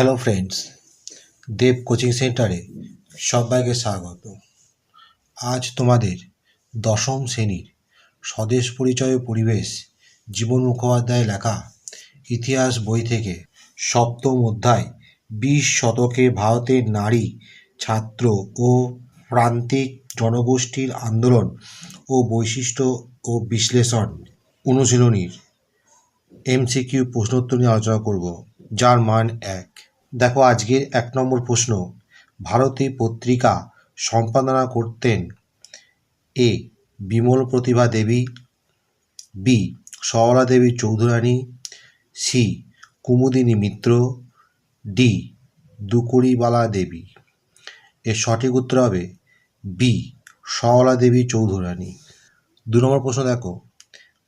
Hello friends দেব coaching সেন্টারে সবাইকে স্বাগত। আজ তোমাদের দশম শ্রেণির স্বদেশ পরিচয় পরিবেশ জীবন মুখোপাধ্যায় লেখা ইতিহাস বই থেকে সপ্তম অধ্যায় বিশ শতকে ভারতের নারী, ছাত্র ও প্রান্তিক জনগোষ্ঠীর আন্দোলন ও বৈশিষ্ট্য ও বিশ্লেষণ অনুশীলনীর এমসিকিউ প্রশ্নোত্তর নিয়ে আলোচনা করব, যার মান এক। দেখো, আজকের এক নম্বর প্রশ্ন। ভারতী পত্রিকা সম্পাদনা করতেন A Bimal Pratibha Debi, B Sarala Debi Chaudhurani, C Kumudini Mitra, D Dukuribala Debi. এর সঠিক উত্তর হবে বি সরলা দেবী চৌধুরানী। দু নম্বর প্রশ্ন দেখো,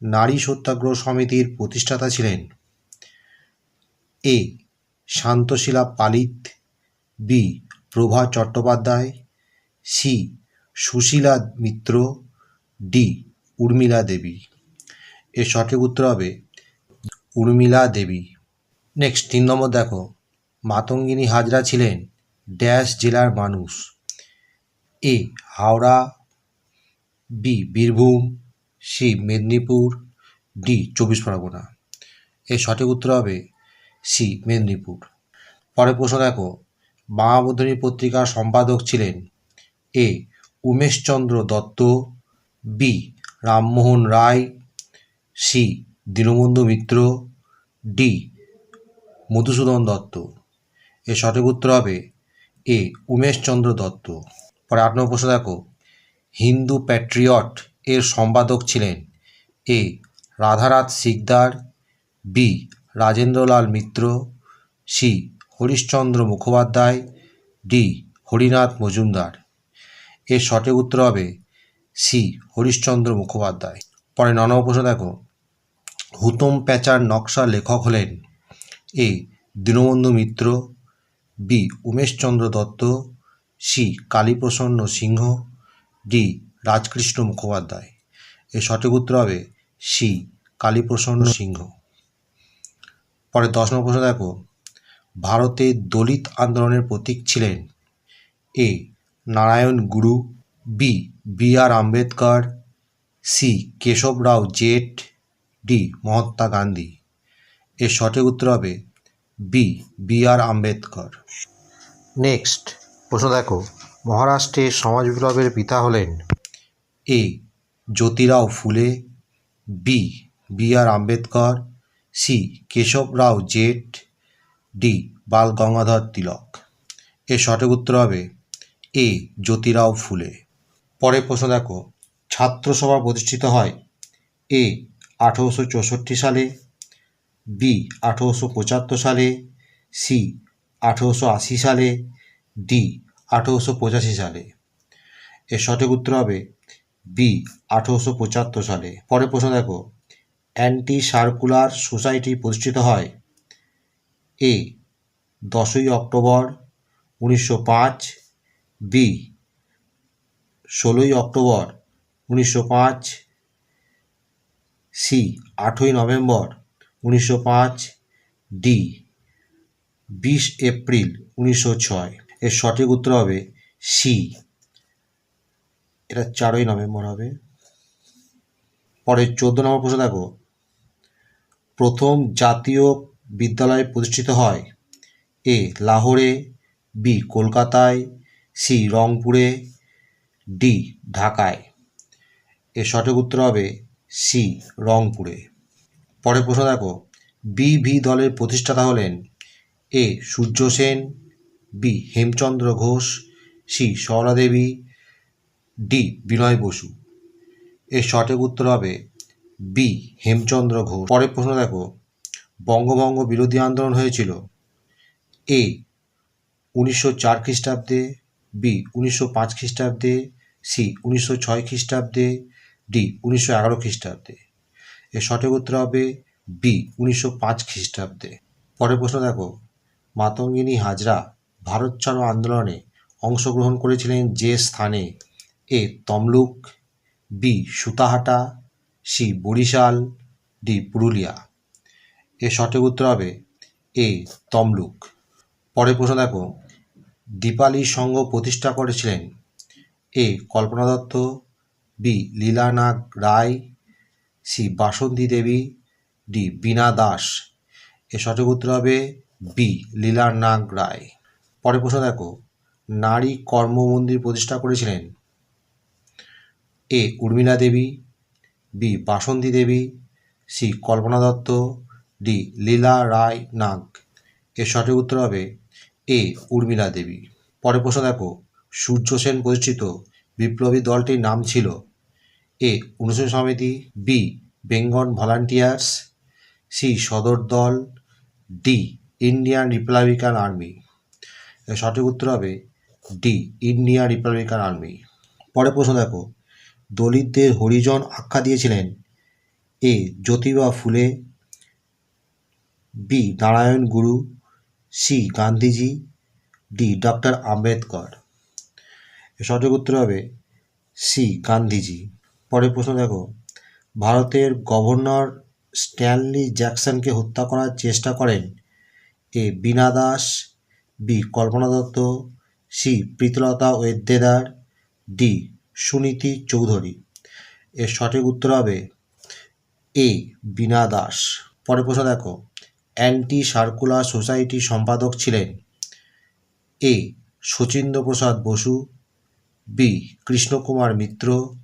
নারী সত্যাগ্রহ সমিতির প্রতিষ্ঠাতা ছিলেন A Shantashila Palit, B. Prabha Chattopadhyay, C. Sushila Mitra, D. Urmila Debi. এর সঠিক উত্তর হবে উর্মিলা দেবী। নেক্সট, তিন নম্বর দেখো। মাতঙ্গিনী হাজরা ছিলেন ড্যাশ জেলার মানুষ। A. Howrah, B. Birbhum, C. Medinipur, D. Chabbish Pargana. এর সঠিক উত্তর হবে সি, মেদিনীপুর। পরের প্রশ্ন দেখো বামাবোধিনী পত্রিকার সম্পাদক ছিলেন A, Umeshchandra Dutta, B, Rammohan Roy, C, Dinabandhu Mitra, D, Madhusudan Dutta. এর সঠিক উত্তর হবে এ, উমেশচন্দ্র দত্ত। পরে আট নম্বর প্রশ্ন দেখো, হিন্দু প্যাট্রিয়ট এর সম্পাদক ছিলেন A Radhanath Sikdar, B Rajendralal Mitra, C. Harishchandra Mukhopadhyay, D. Harinath Majumdar. এর সঠিক উত্তর হবে সি. হরিশ্চন্দ্র মুখোপাধ্যায়। পরে ন নম্বর প্রশ্ন দেখো। হুতম প্যাচার নকশা লেখক হলেন A. Dinabandhu Mitra, B. Umeshchandra Dutta, C. Kaliprasanna Singha, D. Rajkrishna Mukhopadhyay. এর সঠিক উত্তর হবে সি. কালীপ্রসন্ন সিংহ। পরে দশ নম্বর প্রশ্ন দেখো। ভারতে দলিত আন্দোলনের প্রতীক ছিলেন A Narayan Guru, B B R Ambedkar, C Keshavrao Jedhe D Mahatma Gandhi. এর সঠিক উত্তর হবে B B R Ambedkar. Next প্রশ্ন দেখো, মহারাষ্ট্রে সমাজ বিপ্লবের পিতা হলেন A Jyotirao Phule, B B R Ambedkar C Keshavrao Jedhe D, Bal Gangadhar Tilak. এর সঠিক উত্তর হবে এ, জ্যোতিরাও ফুলে। পরের প্রশ্ন দেখো ছাত্রসভা প্রতিষ্ঠিত হয় এ, আঠেরোশো চৌষট্টি সালে, বি, আঠেরোশো পঁচাত্তর সালে, সি, আঠেরোশো আশি সালে, ডি, আঠেরোশো পঁচাশি সালে। এর সঠিক উত্তর হবে বি, আঠেরোশো পঁচাত্তর সালে। পরের প্রশ্ন দেখো অ্যান্টি সার্কুলার সোসাইটি প্রতিষ্ঠিত হয়। এ, দশই অক্টোবর উনিশশো পাঁচ, বি, ষোলোই অক্টোবর উনিশশো পাঁচ, সি, আটই নভেম্বর উনিশশো পাঁচ, ডি, বিশ এপ্রিল উনিশশো ছয়। এর সঠিক উত্তর হবে সি। এটা চারই নভেম্বর হবে। পরে চোদ্দ নম্বর প্রশ্ন দেখো। প্রথম জাতীয় বিদ্যালয় প্রতিষ্ঠিত হয়। এ লাহোরে, বি কলকাতায়, সি রংপুরে, ডি ঢাকায়। এর সঠিক উত্তর হবে সি রংপুরে। পরের প্রশ্ন দেখো, বি ভি দলের প্রতিষ্ঠাতা হলেন A Surya Sen, B Hemchandra Ghosh, C Sarala Debi D Binoy Basu. এর সঠিক উত্তর হবে বি, হেমচন্দ্র ঘোষ। পরের প্রশ্ন দেখো, বঙ্গভঙ্গ বিরোধী আন্দোলন হয়েছিল। এ, উনিশশো চার খ্রিস্টাব্দে, বি, উনিশশো পাঁচ খ্রিস্টাব্দে, সি, উনিশশো ছয় খ্রিস্টাব্দে, ডি, উনিশশো এগারো খ্রিস্টাব্দে। এর সঠিক উত্তর হবে বি, উনিশশো পাঁচ খ্রিস্টাব্দে। পরের প্রশ্ন দেখো, মাতঙ্গিনী হাজরা ভারত ছাড়ো আন্দোলনে অংশগ্রহণ করেছিলেন যে স্থানে? A, Tamluk, B, Sutahata C Barisal, D Purulia. এর সঠিক উত্তর হবে এ তমলুক। পরের প্রশ্ন দেখো, দীপালি সংঘ প্রতিষ্ঠা করেছিলেন A Kalpana Dutta, B Lilanag Roy, C Basanti Debi, D Bina Das. এর সঠিক উত্তর হবে বি লীলানাগ রায়। পরের প্রশ্ন দেখো, নারী কর্ম মন্দির প্রতিষ্ঠা করেছিলেন A Urmila Debi B Basanti Debi, C Kalpana Dutta, D Lila Roy Nag. এর সঠিক উত্তর হবে এ উর্মিলা দেবী। পরের প্রশ্ন দেখো, সূর্য সেন প্রতিষ্ঠিত বিপ্লবী দলটির নাম ছিল এ অনুশীলন সমিতি, বি বেঙ্গল ভলান্টিয়ার্স, সি সদর দল, ডি ইন্ডিয়ান রিপাবলিকান আর্মি। সঠিক উত্তর হবে ডি ইন্ডিয়ান রিপাবলিকান আর্মি। পরের প্রশ্ন দেখো দলিতদের হরিজন আখ্যা দিয়েছিলেন। এ Jyotiba Phule, B Narayan Guru, C Gandhiji, D doctor Ambedkar. সঠিক উত্তর হবে সি গান্ধীজি। পরের প্রশ্ন দেখো, ভারতের গভর্নর স্ট্যানলি জ্যাকসনকে হত্যা করার চেষ্টা করেন A Bina Das, B Kalpana Dutta, C Pritilata Waddedar D Suniti Chowdhury. এর সঠিক উত্তর হবে এ, বীণা দাস। পরের প্রশ্ন দেখো অ্যান্টি সার্কুলার সোসাইটি সম্পাদক ছিলেন A, Sachindra Prasad Basu, B, Krishnakumar Mitra,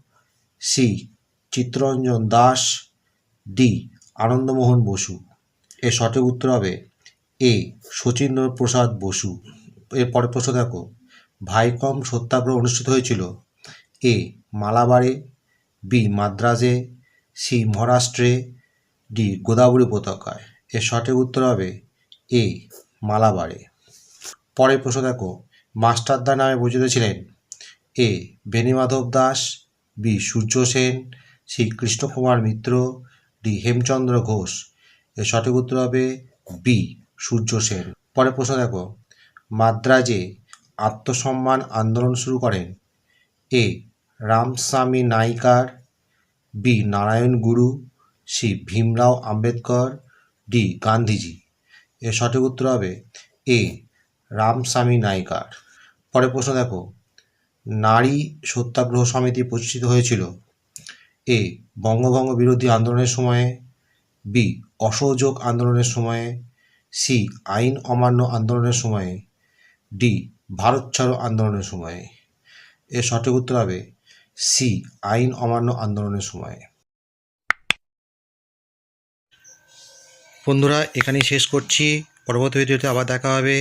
C, Chittaranjan Das, D, Anandamohan Basu. এর সঠিক উত্তর হবে এ, শচীন্দ্র প্রসাদ বসু। এর পরের প্রশ্ন দেখো, ভাইকম সত্যাগ্রহ অনুষ্ঠিত হয়েছিল এ মালাবারে বি মাদ্রাজে, সি মহারাষ্ট্রে, ডি গোদাবরী উপত্যকায়। এর সঠিক উত্তর হবে এ মালাবারে পরের প্রশ্ন দেখো মাস্টারদা নামে পরিচিত ছিলেন। A Benimadhab Das, B Surya Sen, C Krishnakumar Mitra, D Hemchandra Ghosh. এর সঠিক উত্তর হবে বি সূর্য সেন। পরের প্রশ্ন দেখো, মাদ্রাজে আত্মসম্মান আন্দোলন শুরু করেন। A Ramaswamy Naicker, B. Narayan Guru, C. Bhimrao Ambedkar, D. Gandhiji. এর সঠিক উত্তর হবে এ. রামস্বামী নাইকার। পরের প্রশ্ন দেখো। নারী সত্যাগ্রহ সমিতি প্রতিষ্ঠিত হয়েছিল। এ. বঙ্গভঙ্গ বিরোধী আন্দোলনের সময়ে। বি. অসহযোগ আন্দোলনের সময়ে। সি. আইন অমান্য আন্দোলনের সময়ে। ডি. ভারত ছাড়ো আন্দোলনের সময়ে। এর সঠিক উত্তর হবে সি, আইন অমান্য আন্দোলনের সময়ে। বন্ধুরা, এখানেই শেষ করছি। পরবর্তী ভিডিওতে আবার দেখা হবে।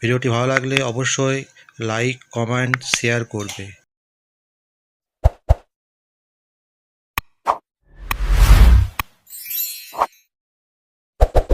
ভিডিওটি ভালো লাগলে অবশ্যই লাইক, কমেন্ট, শেয়ার করবে।